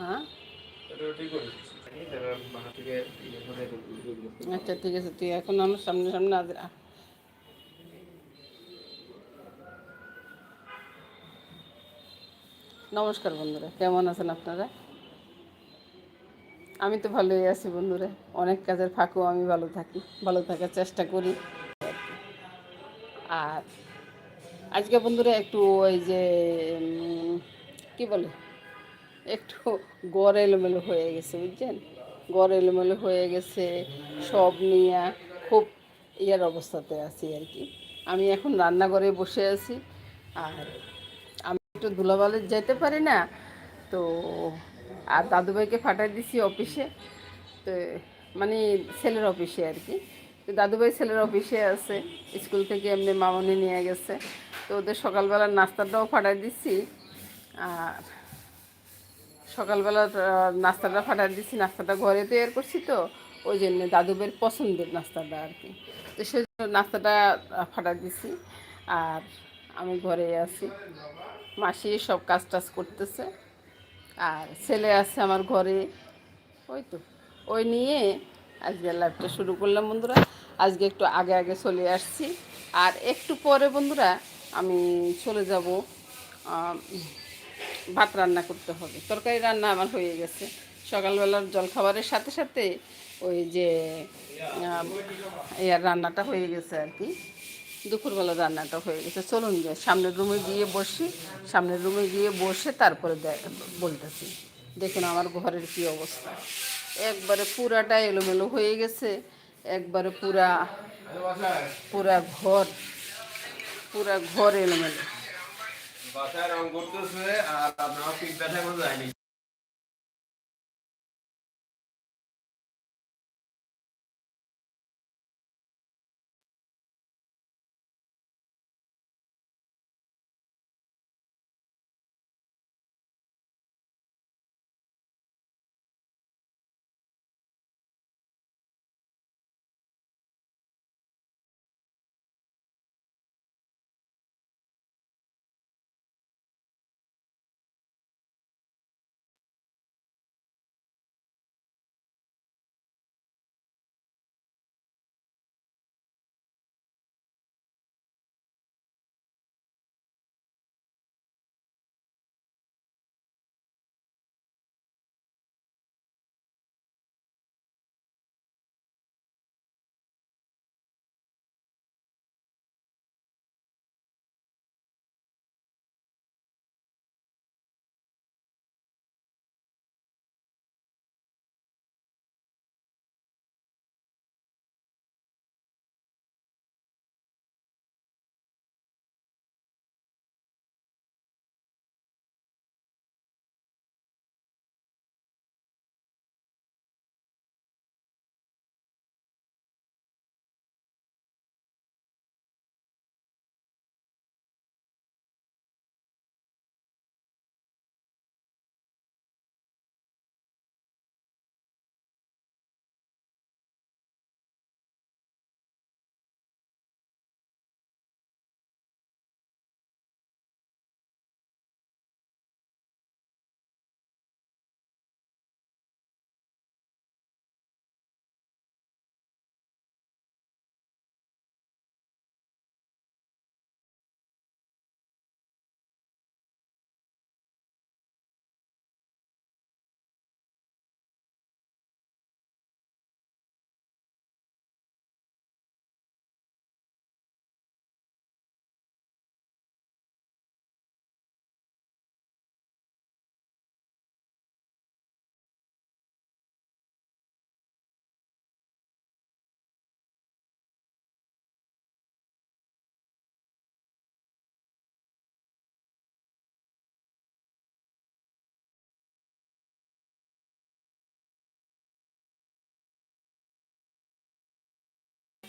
হ্যাঁ? আচ্ছা ঠিক আছে, তুই এখন আমার সামনে সামনে আজ নমস্কার বন্ধুরা, কেমন আছেন আপনারা? আমি তো ভালোই আছি বন্ধুরা, অনেক কাজের ফাঁকেও আমি ভালো থাকি, ভালো থাকার চেষ্টা করি। আর আজকে বন্ধুরা একটু ওই যে কি বলে? একটু গড় এলোমেলো হয়ে গেছে, বুঝছেন? গড় এলোমেলো হয়ে গেছে, সব নিয়ে খুব ইয়ার অবস্থাতে আছি আর কি। আমি এখন রান্নাঘরে বসে আছি, আর আমি একটু ধুলাবালে যেতে পারি না, তো আর দাদুভাইকে ফাটাই দিছি অফিসে, তো মানে ছেলের অফিসে আর কি। তো দাদুভাই ছেলের অফিসে আছে, স্কুল থেকে এমনি মামনি নিয়ে গেছে, তো ওদের সকালবেলার নাস্তাটাও ফাটাই দিচ্ছি, আর সকালবেলা নাস্তাটা ফাটাই দিচ্ছি নাস্তাটা ঘরে তৈরি করছি তো, ওই জন্য দাদুবের পছন্দের নাস্তাটা আর কি। তো সেই নাস্তাটা ফাটাই দিছি, আর আমি ঘরে আছি। মাসি সব কাজ টাজ করতেছে, আর ছেলে আছে আমার ঘরে। ওই তো, ওই নিয়ে আজকে লাইভটা শুরু করলাম বন্ধুরা। আজকে একটু আগে আগে চলে আসছি, আর একটু পরে বন্ধুরা আমি চলে যাব ভাত রান্না করতে হবে। তরকারি রান্না আমার হয়ে গেছে। সকালবেলার জলখাবারের সাথে সাথে ওই যে ইয়ার রান্নাটা হয়ে গেছে আর কি। দুপুরবেলা রান্নাটা হয়ে গেছে। চলুন যাই সামনের রুমে গিয়ে বসি। সামনের রুমে গিয়ে বসে তারপরে বলতেছি। দেখুন আমার ঘরের কি অবস্থা। একবারে পুরাটা এলোমেলো হয়ে গেছে। একবারে পুরা পুরা ঘর পুরা ঘর এলোমেলো। বাসায় রং করতেছে আর আপনার পিঠ ব্যথা কোনো যায়নি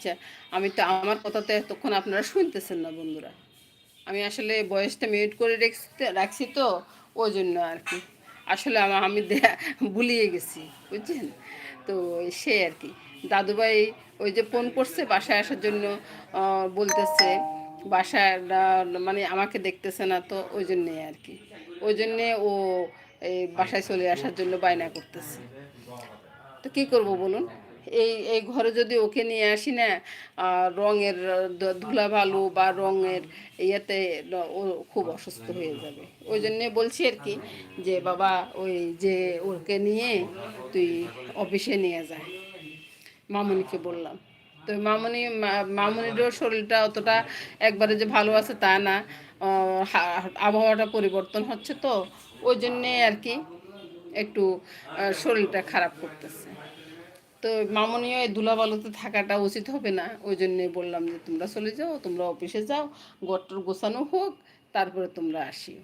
আচ্ছা আমি তো আমার কথা তো এতক্ষণ আপনারা শুনতেছেন না বন্ধুরা। আমি আসলে বয়সটা মিউট করে রেখছি রাখছি তো, ওই জন্য আর কি। আসলে আমার আমি ভুলিয়ে গেছি, বুঝছেন? তো সে আর কি। দাদুভাই ওই যে ফোন করছে, বাসায় আসার জন্য বলতেছে বাসায় মানে আমাকে দেখতেছে না তো, ওই জন্যে আর কি। ওই জন্যে ও এই বাসায় চলে আসার জন্য বায়না করতেছে। তো কী করব বলুন? এই এই ঘরে যদি ওকে নিয়ে আসি না রঙের ধুলা ভালো বা রঙের ইয়েতে ও খুব অসুস্থ হয়ে যাবে। ওই জন্যে বলছি আর কি যে, বাবা, ওই যে ওকে নিয়ে তুই অফিসে নিয়ে যায় মামুনিকে বললাম। তো মামুনি মামুনিরও শরীরটা অতটা একবারে যে ভালো আছে তা না। আবহাওয়াটা পরিবর্তন হচ্ছে তো। ওই জন্যে আর কি একটু শরীরটা খারাপ করতেছে। তো মামনিও এই ধুলাবালুতে থাকাটা উচিত হবে না। ওই জন্যে বললাম যে, তোমরা চলে যাও, তোমরা অফিসে যাও, গট্টর গোছানো হোক, তারপরে তোমরা আসিও।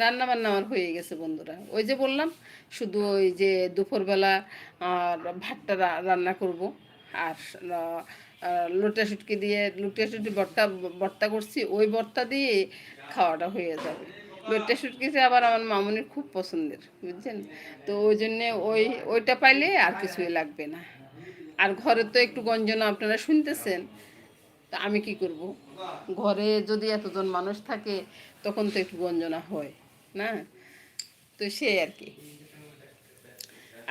রান্না বান্না আমার হয়ে গেছে বন্ধুরা। ওই যে বললাম, শুধু ওই যে দুপুরবেলা আর ভাতটা রান্না করব। আর লোটা শুটকি দিয়ে, লোটা শুটকি বর্তা বর্তা করছি, ওই বর্তা দিয়ে খাওয়াটা হয়ে যাবে। লোটা শুটকিতে আবার আমার মামুনির খুব পছন্দের, বুঝছেন? তো ওই জন্যে ওই, ওইটা পাইলে আর কিছুই লাগবে না। আর ঘরে তো একটু গঞ্জনা আপনারা শুনতেছেন, তা আমি কি করব? ঘরে যদি এতজন মানুষ থাকে, তখন তো একটু গঞ্জনা হয়, না? তো সে আর কি।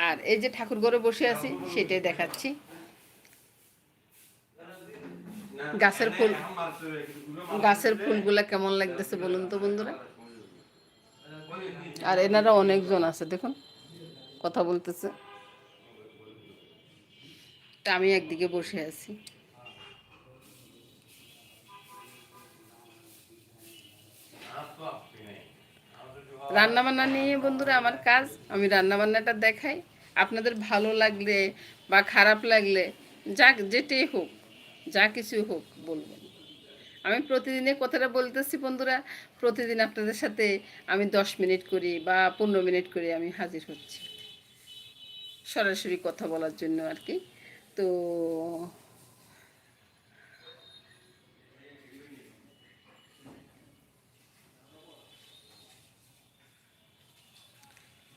আর এই যে ঠাকুর ঘরে বসে আছি, সেটাই দেখাচ্ছি। গাছের ফুল, গাছের ফুলগুলা কেমন লাগতেছে বলুন তো বন্ধুরা? আর এনারা অনেকজন আছে, দেখুন, কথা বলতেছে। আমি একদিকে বসে আছি। রান্না বান্না নিয়ে বন্ধুরা আমার কাজ, আমি রান্না বান্নাটা দেখাই। আপনাদের ভালো লাগলে বা খারাপ লাগলে যা যেটাই হোক, যা কিছু হোক বলবেন আমি প্রতিদিনে কথাটা বলতেছি বন্ধুরা, প্রতিদিন আপনাদের সাথে আমি দশ মিনিট করি বা পনেরো মিনিট করে আমি হাজির হচ্ছি। সরাসরি কথা বলার জন্য আর কি। তো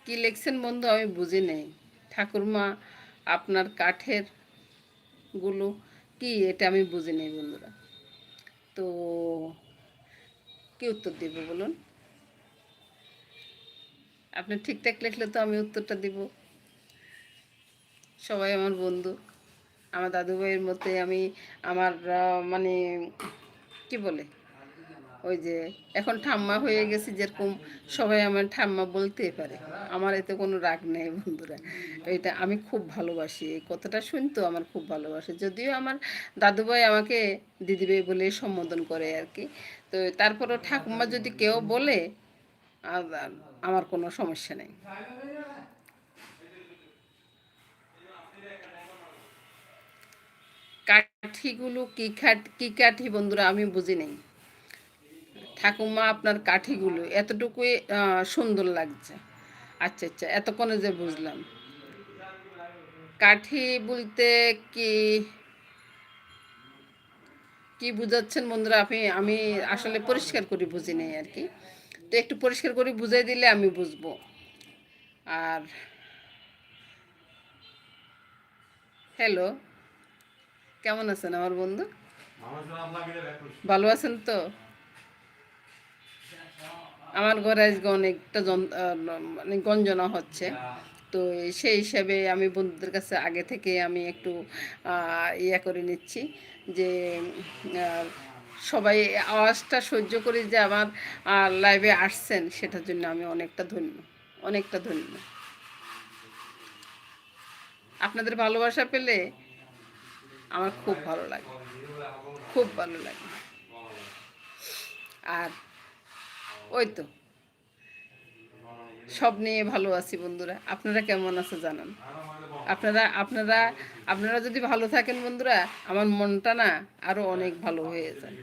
কি লিখছেন বন্ধু আমি বুঝি নেই। ঠাকুরমা, আপনার কাঠেরগুলো কি? এটা আমি বুঝি নেই বন্ধুরা। তো কি উত্তর দিব বলুন? আপনি ঠিকঠাক লিখলে তো আমি উত্তরটা দিব। সবাই আমার বন্ধু। আমার দাদু ভাইয়ের মতে আমি আমার মানে কি বলে? ওই যে, এখন ঠাম্মা হয়ে গেছি যেরকম সবাই আমার ঠাম্মা বলতেই পারে। আমার এতে কোনো রাগ নেই বন্ধুরা। এটা আমি খুব ভালোবাসি। এই কথাটা শুনতো আমার খুব ভালোবাসে। যদিও আমার দাদুভাই আমাকে দিদিভাই বলে সম্বোধন করে আর কি। তো তারপরও ঠাকুমা যদি কেউ বলে আমার কোনো সমস্যা নেই। কাঠিগুলো কি কাঠ কি কাঠি বন্ধুরা? আমি বুঝি নেই। ঠাকুমা আপনার কাঠিগুলো এতটুকুই সুন্দর লাগছে। আচ্ছা আচ্ছা এতক্ষণে যে বুঝলাম। কাঠি বলতে কি কি বুঝাচ্ছেন বন্ধুরা? আপনি আমি আসলে পরিষ্কার করে বুঝি নেই আর কি। তো একটু পরিষ্কার করে বুঝাই দিলে আমি বুঝব। আর হ্যালো কেমন আছেন আমার বন্ধু? ভালো আছেন তো? আমার ঘরে আজকে অনেকটা মানে গঞ্জনা হচ্ছে। তো সেই হিসাবে আমি বন্ধুদের কাছে আগে থেকে আমি একটু ইয়ে করে নিচ্ছি যে সবাই আওয়াজটা সহ্য করে যে আমার লাইভে আসছেন, সেটার জন্য আমি অনেকটা ধন্য অনেকটা ধন্য। আপনাদের ভালোবাসা পেলে আমার খুব ভালো লাগে, খুব ভালো লাগে। আর ওই তো। সব নিয়ে ভালো আছি বন্ধুরা। আপনারা কেমন আছে জানান। আপনারা আপনারা আপনারা যদি ভালো থাকেন বন্ধুরা, আমার মনটা না আরও অনেক ভালো হয়ে যায়।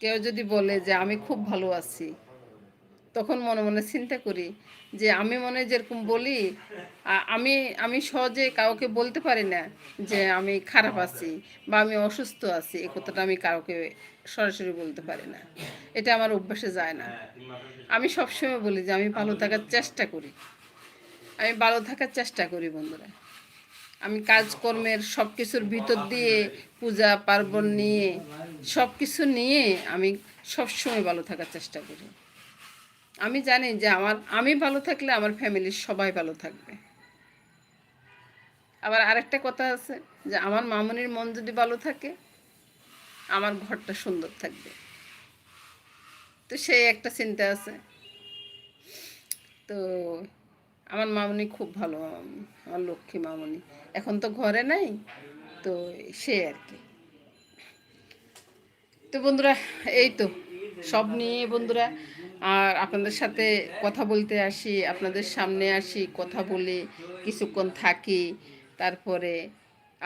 কেউ যদি বলে যে আমি খুব ভালো আছি, তখন মনে মনে চিন্তা করি যে আমি মনে যেরকম বলি আমি আমি সহজে কাউকে বলতে পারি না যে আমি খারাপ আছি বা আমি অসুস্থ আছি, এ কথাটা আমি কাউকে সরাসরি বলতে পারি না। এটা আমার অভ্যাসে যায় না। আমি সবসময় বলি যে আমি ভালো থাকার চেষ্টা করি। আমি ভালো থাকার চেষ্টা করি বন্ধুরা। আমি কাজকর্মের সব কিছুর ভিতর দিয়ে পূজা, পার্বণ নিয়ে সব কিছু নিয়ে আমি সবসময় ভালো থাকার চেষ্টা করি। আমি জানি যে আমার, আমি ভালো থাকলে আমার ফ্যামিলির সবাই ভালো থাকবে। আবার আরেকটা কথা আছে যে আমার মামনির মন যদি ভালো থাকে আমার ঘরটা সুন্দর থাকবে। তো সেই একটা চিন্তা আছে। তো আমার মামনি খুব ভালো, আমার লক্ষ্মী মামনি। এখন তো ঘরে নাই, তো সে আর কি। তো বন্ধুরা, এই তো সব নিয়ে বন্ধুরা, আর আপনাদের সাথে কথা বলতে আসি, আপনাদের সামনে আসি, কথা বলি, কিছুক্ষণ থাকি, তারপরে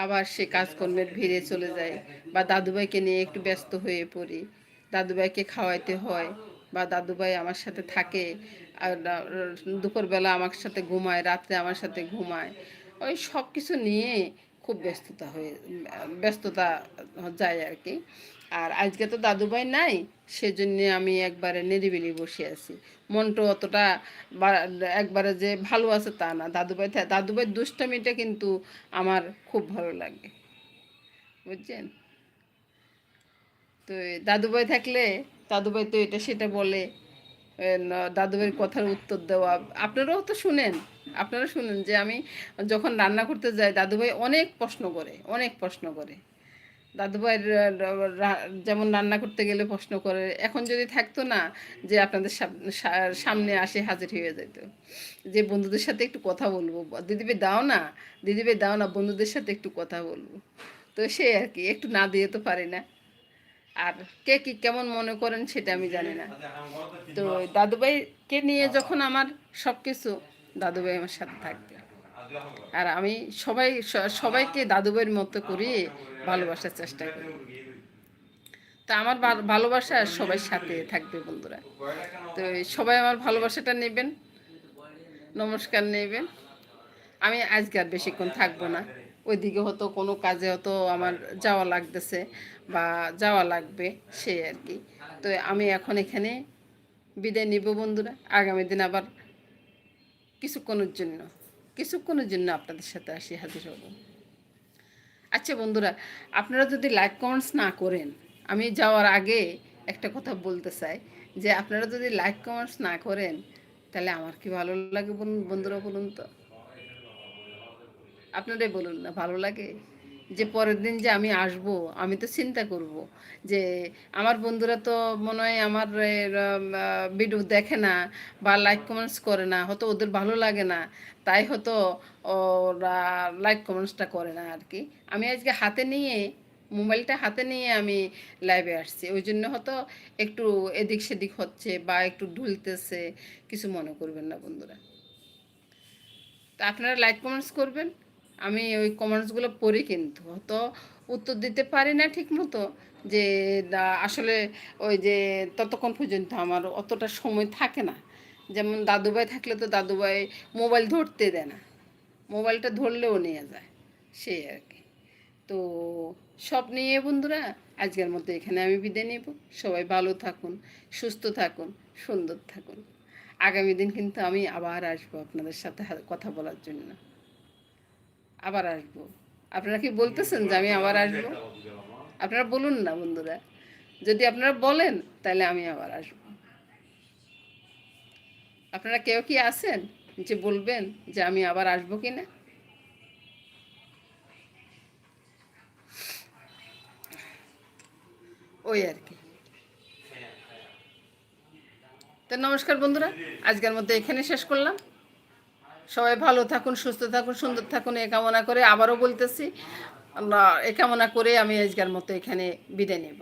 আবার সে কাজকর্মের ভিড়ে চলে যায় বা দাদুভাইকে নিয়ে একটু ব্যস্ত হয়ে পড়ি। দাদুভাইকে খাওয়াইতে হয় বা দাদুভাই আমার সাথে থাকে আর দুপুরবেলা আমার সাথে ঘুমায়, রাত্রে আমার সাথে ঘুমায়। ওই সব কিছু নিয়ে খুব ব্যস্ততা হয়ে, ব্যস্ততা যায় আর কি। আর আজকে তো দাদুভাই নাই, সেজন্য আমি একবারে নিরিবিলি বসে আছি। মনটা অতটা একবারে যে ভালো আছে তা না। দাদুভাই দাদুভাই দুষ্টামিটা কিন্তু আমার খুব ভালো লাগে। বুঝছেন? তো দাদুভাই থাকলে, দাদুভাই তো এটা সেটা বলে দাদুভাইয়ের কথার উত্তর দেওয়া। আপনারাও তো শুনেন, আপনারা শুনেন যে আমি যখন রান্না করতে যাই, দাদুভাই অনেক প্রশ্ন করে, অনেক প্রশ্ন করে। রা- যেমন রান্না করতে গেলে প্রশ্ন করে, এখন যদি থাকতো না যে আপনাদের সাম- সামনে আসে হাজির হয়ে যেত। যে বন্ধুদের সাথে একটু কথা বলব দিদিবে দাও না, দিদিভাই দাও না, বন্ধুদের সাথে একটু কথা বলব। তো সে আর কি, একটু না দিয়ে তো পারি না। আর কে কি কেমন মনে করেন সেটা আমি জানি না। তো দাদুভাইকে নিয়ে যখন আমার সব কিছু দাদুভাই আমার সাথে থাকবে। আর আমি সবাই সবাইকে দাদুভাইয়ের মতো করে ভালোবাসার চেষ্টা করি। তা আমার ভালোবাসা সবাই সাথে থাকবে বন্ধুরা। তো সবাই আমার ভালোবাসাটা নেবেন, নমস্কার নেবেন। আমি আজকে আর বেশিক্ষণ থাকব না। ওইদিকে হয়তো কোনো কাজে হয়তো আমার যাওয়া লাগতেছে বা যাওয়া লাগবে, সে আর কি। তো আমি এখন এখানে বিদায় নিব বন্ধুরা। আগামী দিন আবার কিছুক্ষণের জন্য। কিছুক্ষণের জন্য আপনাদের সাথে আসি, হাজির হব। আচ্ছা বন্ধুরা, আপনারা যদি লাইক কমেন্টস না করেন, আমি যাওয়ার আগে একটা কথা বলতে চাই, যে আপনারা যদি লাইক কমেন্টস না করেন, তাহলে আমার কি ভালো লাগে বলুন বন্ধুরা বলুন তো? আপনারাই বলুন না, ভালো লাগে? যে পরের দিন যে আমি আসব, আমি তো চিন্তা করব যে আমার বন্ধুরা তো মনে হয় আমার ভিডিও দেখে না বা লাইক কমেন্টস করে না, হয়তো ওদের ভালো লাগে না, তাই হয়তো ওরা লাইক কমেন্টসটা করে না আর কি। আমি আজকে হাতে নিয়ে, মোবাইলটা হাতে নিয়ে আমি লাইভে আসছি, ওই জন্য হয়তো একটু এদিক সেদিক হচ্ছে বা একটু ঢুলতেছে, কিছু মনে করবেন না বন্ধুরা। তা আপনারা লাইক কমেন্টস করবেন আমি ওই কমেন্টসগুলো পড়ি কিন্তু। তো উত্তর দিতে পারি না ঠিক মতো যে আসলে ওই যে ততক্ষণ পর্যন্ত আমার অতটা সময় থাকে না। যেমন দাদুভাই থাকলে তো দাদুভাই মোবাইল ধরতে দেয় না। মোবাইলটা ধরলেও নিয়ে যায়, সেই আর কি। তো সব নিয়ে বন্ধুরা, আজকের মতো এখানে আমি বিদায় নেব। সবাই ভালো থাকুন, সুস্থ থাকুন, সুন্দর থাকুন। আগামী দিন কিন্তু আমি আবার আসব আপনাদের সাথে কথা বলার জন্য। আবার আসব। আপনারা কি বলতেছেন যে আমি আবার আসব? আপনারা বলুন না, বন্ধুরা। যদি আপনারা বলেন, তাহলে আমি আবার আসব। আপনারা কেউ কি আছেন যে বলবেন যে আমি আবার আসব কি না? ওই আর কি। তো নমস্কার বন্ধুরা, আজকের মধ্যে এখানে শেষ করলাম। সবাই ভালো থাকুন, সুস্থ থাকুন, সুন্দর থাকুন এ কামনা করে আবারও বলতেছি এ কামনা করে আমি আজকের মতো এখানে বিদায় নেব।